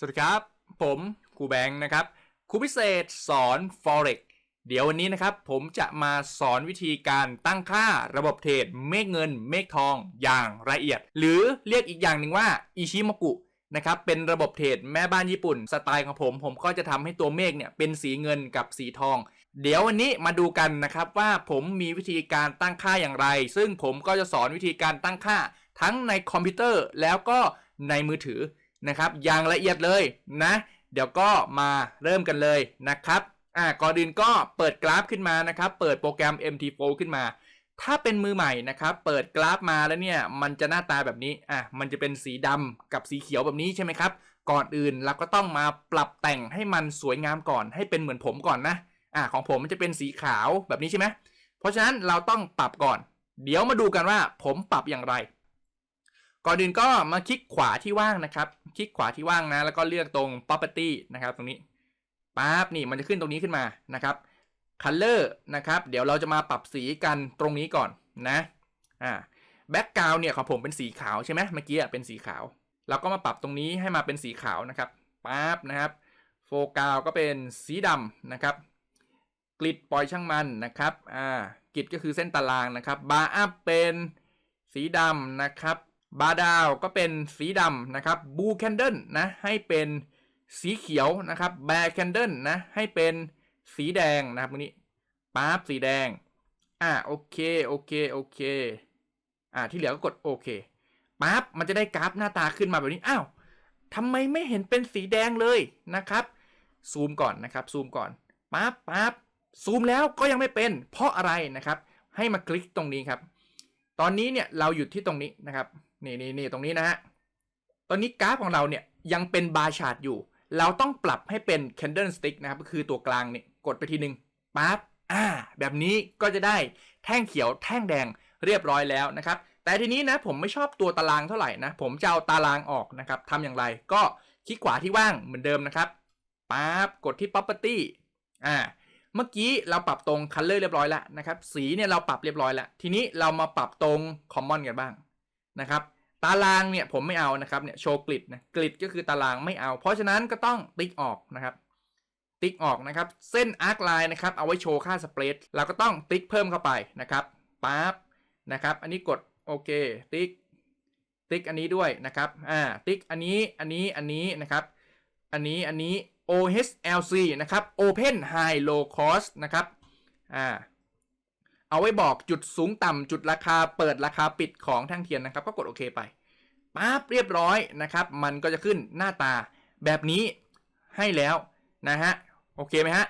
สวัสดีครับ ผมครูแบงค์นะครับครูพิเศษสอน forex เดี๋ยววันนี้นะครับ ผมจะมาสอนวิธีการตั้งค่าระบบเทรดเมฆเงิน เมฆทองอย่างละเอียด หรือเรียกอีกอย่างหนึ่งว่าอิชิมกุนะครับเป็นระบบเทรดแม่บ้านญี่ปุ่น สไตล์ของผม ผมก็จะทำให้ตัวเมฆเนี่ยเป็นสีเงินกับสีทอง เดี๋ยววันนี้มาดูกันนะครับว่าผมมีวิธีการตั้งค่าอย่างไร ซึ่งผมก็จะสอนวิธีการตั้งค่าทั้งในคอมพิวเตอร์แล้วก็ในมือถือ นะครับอย่างละเอียดเลยนะ เดี๋ยวก็มาเริ่มกันเลยนะครับอ่าก่อนอื่นก็เปิดกราฟขึ้นมานะครับ เปิดโปรแกรม MT4 ขึ้นมา ถ้าเป็นมือใหม่นะครับ เปิดกราฟมาแล้วเนี่ยมันจะหน้าตาแบบนี้อะมันจะเป็นสีดำกับสีเขียวแบบนี้ใช่ไหมครับ ก่อนอื่นเราก็ต้องมาปรับแต่งให้มันสวยงามก่อน ให้เป็นเหมือนผมก่อนนะอะของผมมันจะเป็นสีขาวแบบนี้ใช่ไหมเพราะฉะนั้นเราต้องปรับก่อน เดี๋ยวมาดูกันว่าผมปรับอย่างไร ก่อนอื่นก็มาคลิกขวาที่ว่างนะครับ คลิกขวาที่ว่างนะ แล้วก็เลือกตรง property นะครับ ตรงนี้ปั๊บนี่มันจะขึ้นตรงนี้ขึ้นมานะครับ color นะครับ เดี๋ยวเราจะมาปรับสีกันตรงนี้ก่อนนะอ่า background เนี่ยของผมเป็นสีขาวใช่ไหมเมื่อกี้เป็นสีขาว เราก็มาปรับตรงนี้ให้มาเป็นสีขาวนะครับปั๊บนะครับโฟกัสก็เป็นสีดำนะครับกริดปล่อยช่างมันนะครับอ่ากริดก็คือเส้นตารางนะครับบาร์อัพเป็นสีดำนะครับ บาร์ดาวก็เป็นสีดำนะครับบูแคนเดิลนะให้เป็นสีเขียวนะครับแบร์แคนเดิลนะให้เป็นสีแดงนะครับตรงนี้ปั๊บสีแดง อ่าโอเคโอเคโอเคอ่าที่เหลือก็กดโอเคปั๊บมันจะได้กราฟหน้าตาขึ้นมาแบบนี้ อ้าวทำไมไม่เห็นเป็นสีแดงเลยนะครับ ซูมก่อนนะครับ ซูมก่อนปั๊บปั๊บซูมแล้วก็ยังไม่เป็น เพราะอะไรนะครับ ให้มาคลิกตรงนี้ครับ ตอนนี้เนี่ยเราหยุดที่ตรงนี้นะครับ นี่นี่นี่ตรงนี้นะฮะตอนนี้กราฟของเราเนี่ยยังเป็นบาร์ชาร์ตอยู่ เราต้องปรับให้เป็น candle stick นะครับก็คือตัวกลางเนี่ยกดไปทีหนึ่งปั๊บอ่า แบบนี้ก็จะได้แท่งเขียวแท่งแดงเรียบร้อยแล้วนะครับ แต่ทีนี้นะผมไม่ชอบตัวตารางเท่าไหร่นะ ผมจะเอาตารางออกนะครับทำอย่างไรก็คลิกขวาที่ว่างเหมือนเดิมนะครับปั๊บกดที่ property อ่า เมื่อกี้เราปรับตรง color เรียบร้อยแล้วนะครับ สีเนี่ยเราปรับเรียบร้อยแล้ว ทีนี้เรามาปรับตรง common กันบ้าง นะครับตารางเนี่ยผมไม่เอานะครับเนี่ยโชว์กริดนะกริดก็คือตารางไม่เอา เพราะฉะนั้นก็ต้องติ๊กออกนะครับ ติ๊กออกนะครับ เส้นอาร์คไลน์นะครับเอาไว้โชว์ค่าสเปรดเราก็ต้องติ๊กเพิ่มเข้าไปนะครับปั๊บนะครับ อันนี้กดโอเค ติ๊ก ติ๊กอันนี้ด้วยนะครับอ่าติ๊กอันนี้อันนี้อันนี้นะครับ อันนี้อันนี้ OHLC นะครับ Open High Low Cost นะครับอ่า เอาไว้บอกจุดสูงต่ำจุดราคาเปิดราคาปิดของแท่งเทียนนะครับ ก็กดโอเคไปปั๊บเรียบร้อยนะครับ มันก็จะขึ้นหน้าตาแบบนี้ให้แล้วนะฮะโอเคไหมฮะ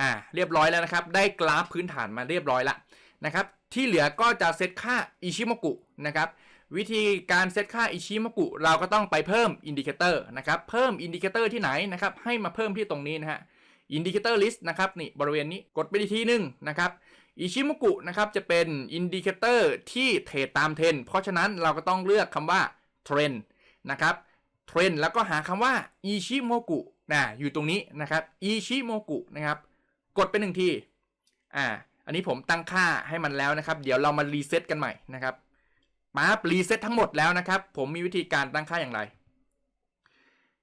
อ่าเรียบร้อยแล้วนะครับ ได้กราฟพื้นฐานมาเรียบร้อยล้วนะครับ ที่เหลือก็จะเซตค่าอิชิโมกุนะครับวิธีการเซตค่าอิชิโมกุเราก็ต้องไปเพิ่มอินดิเคเตอร์นะครับเพิ่มอินดิเคเตอร์ที่ไหนนะครับให้มาเพิ่มที่ตรงนี้นะฮะอินดิเคเตอร์ลิสต์นะครับนี่บริเวณนี้กดไปทีนึงนะครับ อิชิโมกุนะครับจะเป็นอินดิเคเตอร์ที่เทรดตามเทรนเพราะฉะนั้นเราก็ต้องเลือกคำว่าเทรนนะครับเทรนแล้วก็หาคำว่าอิชิโมกุนะอยู่ตรงนี้นะครับอิชิโมกุนะครับกดไปหนึ่งทีอ่าอันนี้ผมตั้งค่าให้มันแล้วนะครับ เดี๋ยวเรามารีเซ็ตกันใหม่นะครับปั๊บรีเซ็ตทั้งหมดแล้วนะครับ ผมมีวิธีการตั้งค่าอย่างไร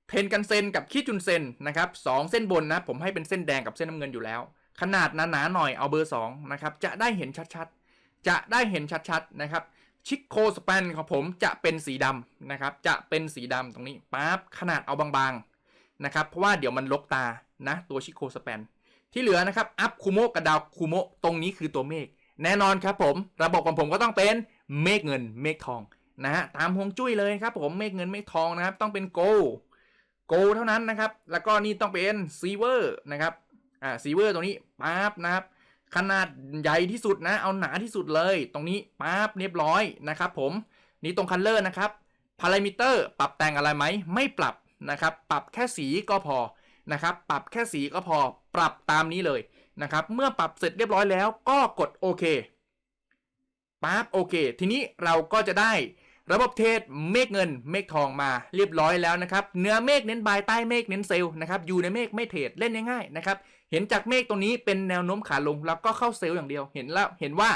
เทนกันเซนกับคิจุนเซนนะครับสองเส้นบนนะผมให้เป็นเส้นแดงกับเส้นน้ำเงินอยู่แล้ว ขนาดหนาๆหน่อยเอาเบอร์ 2 นะครับ จะได้เห็นชัดๆ จะได้เห็นชัดๆ นะครับ ชิคโคสแปนของผมจะเป็นสีดำนะครับ จะเป็นสีดำตรงนี้ปั๊บขนาดเอาบางๆ นะครับ เพราะว่าเดี๋ยวมันลกตานะ ตัวชิคโคสแปนที่เหลือนะครับ อัพคูโมกับดาวคูโมตรงนี้คือตัวเมฆแน่นอนครับผม ระบบของผมก็ต้องเป็นเมฆเงินเมฆทองนะฮะตามฮวงจุ้ยเลยครับผมเมฆเงินเมฆทองนะครับ ต้องเป็นโกโกเท่านั้นนะครับ แล้วก็นี่ต้องเป็นซีเวอร์นะครับ อ่าซีเวอร์ตรงนี้ปั๊บนะครับ ขนาดใหญ่ที่สุดนะ เอาหนาที่สุดเลย ตรงนี้ปั๊บเรียบร้อยนะครับผมนี่ตรงคัลเลอร์นะครับพารามิเตอร์ปรับแต่งอะไรไหมไม่ปรับนะครับ ปรับแค่สีก็พอนะครับ ปรับแค่สีก็พอปรับตามนี้เลยนะครับ เมื่อปรับเสร็จเรียบร้อยแล้วก็กดโอเคปั๊บโอเค ทีนี้เราก็จะได้ระบบเทรดเมฆเงินเมฆทองมาเรียบร้อยแล้วนะครับ เนื้อเมฆเน้นบายใต้เมฆเน้นเซลล์นะครับ อยู่ในเมฆไม่เทรดเล่นง่ายๆนะครับ เห็นจากเมฆตรงนี้เป็นแนวโน้มขาลงแล้วก็เข้าเซลล์อย่างเดียว เห็นแล้วเห็นว่า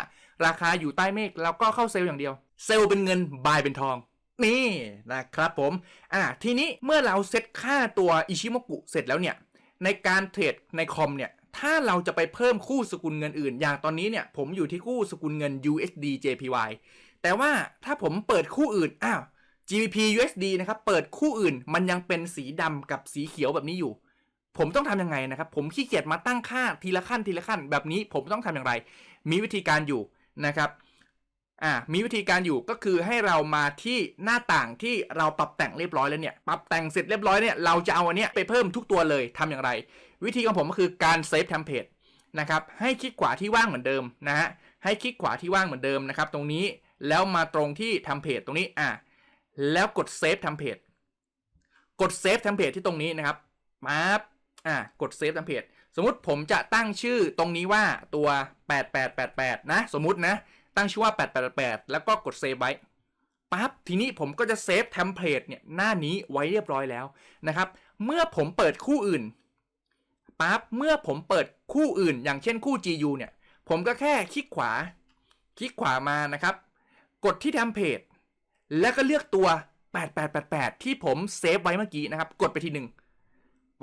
ราคาอยู่ใต้เมฆแล้วก็เข้าเซลล์อย่างเดียว เซลล์เป็นเงินบายเป็นทองนี่นะครับผมอ่าทีนี้เมื่อเราเซตค่าตัวอิชิโมกุเสร็จแล้วเนี่ยในการเทรดในคอมเนี่ยถ้าเราจะไปเพิ่มคู่สกุลเงินอื่น อย่างตอนนี้เนี่ยผมอยู่ที่คู่สกุลเงิน USD JPY แต่ว่าถ้าผมเปิดคู่อื่นอ้าว GBP USD นะครับเปิดคู่อื่นมันยังเป็นสีดำกับสีเขียวแบบนี้อยู่ ผมต้องทำยังไงนะครับ ผมขี้เกียจมาตั้งค่าทีละขั้นทีละขั้น แบบนี้ผมต้องทำอย่างไร มีวิธีการอยู่นะครับอ่ามีวิธีการอยู่ก็คือให้เรามาที่หน้าต่างที่เราปรับแต่งเรียบร้อยแล้วเนี่ยปรับแต่งเสร็จเรียบร้อยเนี่ยเราจะเอาอันเนี้ยไปเพิ่มทุกตัวเลยทำอย่างไร วิธีของผมก็คือการเซฟเทมเพลตนะครับให้คลิกขวาที่ว่างเหมือนเดิมนะฮะให้คลิกขวาที่ว่างเหมือนเดิมนะครับ ตรงนี้แล้วมาตรงที่ทำเพจตรงนี้อ่าแล้วกดเซฟทำเพจกดเซฟทำเพจที่ตรงนี้นะครับปั๊บ อ่ากดเซฟทำเพจสมมติผมจะตั้งชื่อตรงนี้ว่าตัว 8888 นะ สมมตินะ ตั้งชื่อว่า 8888 แล้วก็กดเซฟไว้ปั๊บทีนี้ผมก็จะเซฟเทมเพลตเนี่ยหน้านี้ไว้เรียบร้อยแล้วนะครับ เมื่อผมเปิดคู่อื่นปั๊บเมื่อผมเปิดคู่อื่น อย่างเช่นคู่ GU เนี่ย ผมก็แค่คลิกขวา คลิกขวามานะครับ กดที่เทมเพลตแล้วก็เลือกตัว 8888 ที่ผมเซฟไว้เมื่อกี้นะครับ กดไปทีหนึ่ง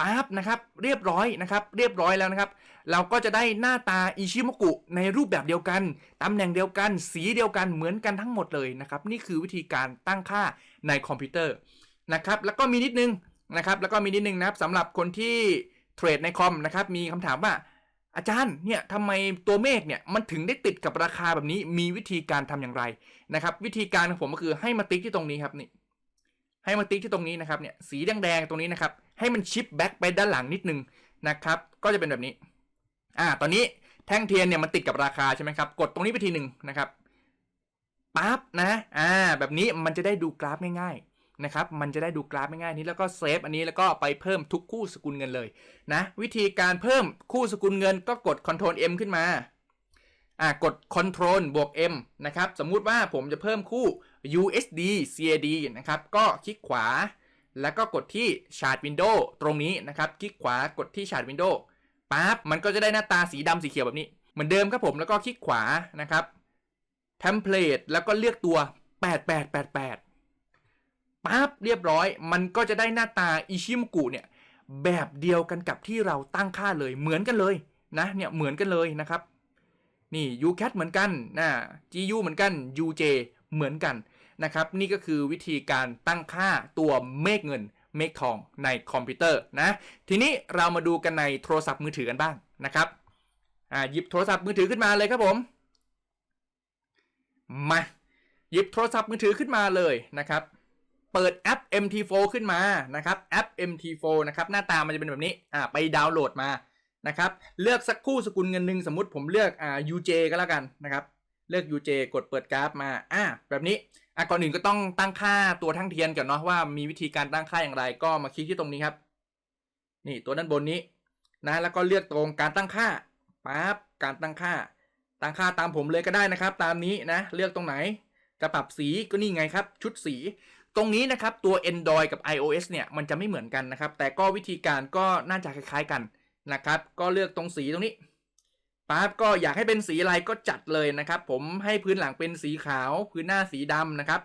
ปั๊บนะครับเรียบร้อยนะครับเรียบร้อยแล้วนะครับ เราก็จะได้หน้าตาอิชิโมกุในรูปแบบเดียวกันตำแหน่งเดียวกัน สีเดียวกันเหมือนกันทั้งหมดเลยนะครับนี่คือวิธีการตั้งค่าในคอมพิวเตอร์นะครับแล้วก็มีนิดนึงนะครับแล้วก็มีนิดนึงนะครับสำหรับคนที่เทรดในคอมนะครับมีคำถามว่าอาจารย์เนี่ยทำไมตัวเมฆเนี่ยมันถึงได้ติดกับราคาแบบนี้มีวิธีการทำอย่างไรนะครับวิธีการของผมก็คือให้มาติ๊กที่ตรงนี้ครับนี่ ให้มาติ๊กที่ตรงนี้นะครับเนี่ยสีแดงๆตรงนี้นะครับ ให้มันชิปแบ็กไปด้านหลังนิดนึงนะครับ ก็จะเป็นแบบนี้ อ่า ตอนนี้แท่งเทียนเนี่ยมันติดกับราคาใช่ไหมครับ กดตรงนี้ไปทีหนึ่งนะครับปั๊บนะ อ่า แบบนี้มันจะได้ดูกราฟง่ายๆนะครับ มันจะได้ดูกราฟง่ายๆนี้แล้วก็เซฟอันนี้แล้วก็ไปเพิ่มทุกคู่สกุลเงินเลยนะ วิธีการเพิ่มคู่สกุลเงินก็กด Ctrl M ขึ้นมา อ่ากด Ctrl บวก M นะครับ สมมุติว่าผมจะเพิ่มคู่ USD CAD นะครับ ก็คลิกขวา แล้วก็กดที่ Chart Window ตรงนี้นะครับ คลิกขวากดที่ Chart Window ปั๊บ มันก็จะได้หน้าตาสีดำสีเขียวแบบนี้ เหมือนเดิมครับผม แล้วก็คลิกขวานะครับ Template แล้วก็เลือกตัว 8888ปั๊บเรียบร้อย มันก็จะได้หน้าตาอิชิมกุเนี่ยแบบเดียวกันกับที่เราตั้งค่าเลยเหมือนกันเลยนะเนี่ยเหมือนกันเลยนะครับ นี่ UCAT เหมือนกันนะ GU เหมือนกัน UJ เหมือนกันนะครับ นี่ก็คือวิธีการตั้งค่าตัวเมฆเงินเมฆทองในคอมพิวเตอร์นะ ทีนี้เรามาดูกันในโทรศัพท์มือถือกันบ้างนะครับอ่าหยิบโทรศัพท์มือถือขึ้นมาเลยครับผม มาหยิบโทรศัพท์มือถือขึ้นมาเลยนะครับ เปิดแอป MT4 ขึ้นมานะครับ แอป MT4 นะครับ หน้าตามันจะเป็นแบบนี้ อ่า ไปดาวน์โหลดมา นะครับเลือกสักคู่สกุลเงินหนึ่งสมมติผมเลือกอ่า UJ ก็แล้วกันนะครับเลือก UJ กดเปิดกราฟมาอ่าแบบนี้อะก่อนอื่นก็ต้องตั้งค่าตัวทั้งเทียนก่อนเนาะว่ามีวิธีการตั้งค่าอย่างไรก็มาคลิกที่ตรงนี้ครับ นี่ตัวด้านบนนี้นะแล้วก็เลือกตรงการตั้งค่าปั๊บการตั้งค่า ตั้งค่าตามผมเลยก็ได้นะครับ ตามนี้นะเลือกตรงไหนจะปรับสีก็นี่ไงครับ ชุดสี ตรงนี้นะครับตัว Android กับ iOS เนี่ยมันจะไม่เหมือนกันนะครับ แต่ก็วิธีการก็น่าจะคล้ายๆกัน นะครับ ก็เลือกตรงสีตรงนี้ปั๊บก็อยากให้เป็นสีอะไรก็จัดเลยนะครับ ผมให้พื้นหลังเป็นสีขาว พื้นหน้าสีดำนะครับ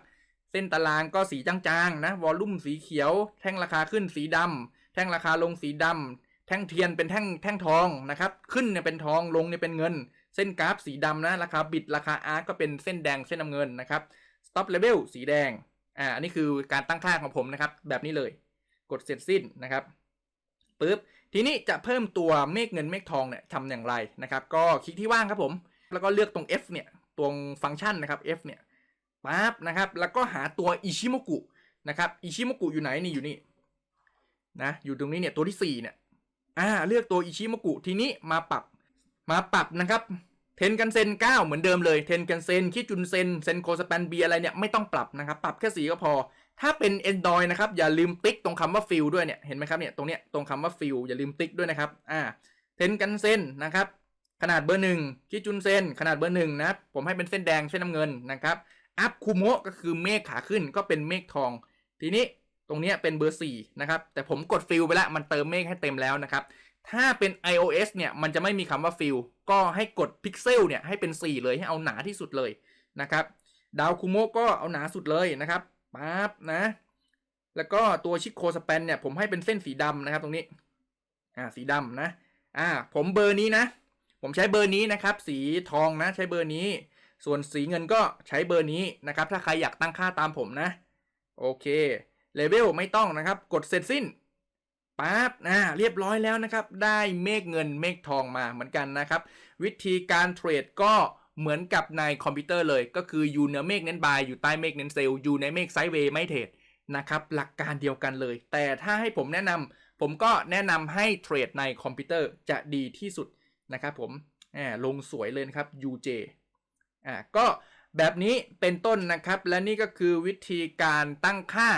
เส้นตารางก็สีจางๆนะวอลลุ่มสีเขียว แท่งราคาขึ้นสีดำแท่งราคาลงสีดำแท่งเทียนเป็นแท่งแท่งทองนะครับ ขึ้นเนี่ยเป็นทองลงเนี่ยเป็นเงิน เส้นกราฟสีดำนะราคาบิดราคาอาร์ก็เป็นเส้นแดงเส้นน้ำเงินนะครับ stop level สีแดงอ่าอันนี้คือการตั้งค่าของผมนะครับ แบบนี้เลย กดเสร็จสิ้นนะครับปึ๊บ ทีนี้จะเพิ่มตัวเมฆเงินเมฆทองเนี่ยทำอย่างไรนะครับ ก็คลิกที่ว่างครับผม แล้วก็เลือกตรง F เนี่ยตรงฟังก์ชันนะครับ F เนี่ยปั๊บนะครับแล้วก็หาตัวอิชิโมกุนะครับอิชิโมกุอยู่ไหนนี่อยู่นี่นะอยู่ตรงนี้เนี่ยตัวที่ 4 เนี่ยอ่าเลือกตัวอิชิโมกุทีนี้มาปรับมาปรับนะครับเทนกันเซน9เหมือนเดิมเลยเทนกันเซนคิจุนเซนเซนโคสแปนบีอะไรเนี่ยไม่ต้องปรับนะครับ ปรับแค่สีก็พอ ถ้าเป็น Android นะครับ อย่าลืมติ๊กตรงคำว่า fill ด้วยเนี่ย เห็นไหมครับเนี่ย ตรงเนี้ย ตรงคำว่า fill อย่าลืมติ๊กด้วยนะครับ อ่า เทนกันเซนนะครับ ขนาดเบอร์หนึ่งคิจุนเซนขนาดเบอร์หนึ่งนะ ผมให้เป็นเส้นแดง เส้นน้ำเงินนะครับ อัพคูโมะก็คือเมฆขาขึ้น ก็เป็นเมฆทอง ทีนี้ตรงเนี้ยเป็นเบอร์สี่นะครับ แต่ผมกดฟิลไปแล้วมันเติมเมฆให้เต็มแล้วนะครับ ถ้าเป็น iOS เนี่ย มันจะไม่มีคำว่าฟิลก็ให้กดพิกเซลเนี่ยให้เป็น 4 เลย ให้เอาหนาที่สุดเลยนะครับ ดาวคูโมะก็เอาหนาสุดเลยนะครับ ปั๊บนะ แล้วก็ตัวชิโคสแปนเนี่ยผมให้เป็นเส้นสีดำนะครับตรงนี้ อ่าสีดำนะ อ่า ผมเบอร์นี้นะ ผมใช้เบอร์นี้นะครับ สีทองนะ ใช้เบอร์นี้ ส่วนสีเงินก็ใช้เบอร์นี้นะครับ ถ้าใครอยากตั้งค่าตามผมนะ โอเคเลเวลไม่ต้องนะครับ กดเสร็จสิ้นปั๊บอ่าเรียบร้อยแล้วนะครับ ได้เมฆเงินเมฆทองมาเหมือนกันนะครับ วิธีการเทรดก็ เหมือนกับในคอมพิวเตอร์เลยก็คืออยู่เหนือเมฆเน้นบายอยู่ใต้เมฆเน้นเซลล์อยู่ในเมฆไซด์เวย์ไม่เทรดนะครับหลักการเดียวกันเลย แต่ถ้าให้ผมแนะนำผมก็แนะนำให้เทรดในคอมพิวเตอร์จะดีที่สุดนะครับผมอ่าลงสวยเลยนะครับ UJ อ่าก็แบบนี้เป็นต้นนะครับ และนี่ก็คือวิธีการตั้งค่า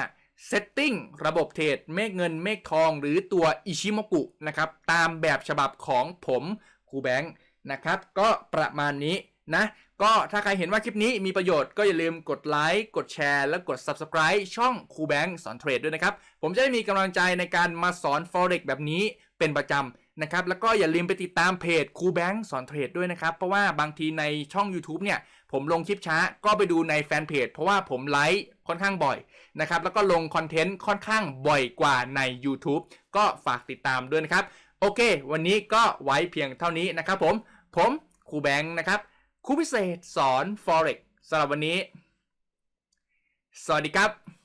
Setting ระบบเทรดเมฆเงินเมฆทอง หรือตัวอิชิโมกุนะครับ ตามแบบฉบับของผมครูแบงค์นะครับ ก็ประมาณนี้ นะก็ถ้าใครเห็นว่าคลิปนี้มีประโยชน์ก็อย่าลืมกดไลค์กดแชร์และกด Subscribe ช่องครูแบงค์สอนเทรดด้วยนะครับ ผมจะได้มีกำลังใจในการมาสอน Forex แบบนี้เป็นประจำนะครับ แล้วก็อย่าลืมไปติดตามเพจครูแบงค์สอนเทรดด้วยนะครับ เพราะว่าบางทีในช่อง YouTube เนี่ย ผมลงคลิปช้าก็ไปดูในแฟนเพจเพราะว่าผมไลฟ์ค่อนข้างบ่อยนะครับแล้วก็ลงคอนเทนต์ค่อนข้างบ่อยกว่าใน YouTube ก็ฝากติดตามด้วยนะครับโอเค วันนี้ก็ไว้เพียงเท่านี้นะครับผมผมครูแบงค์นะครับ ครูพิเศษสอน Forex สำหรับวันนี้ สวัสดีครับ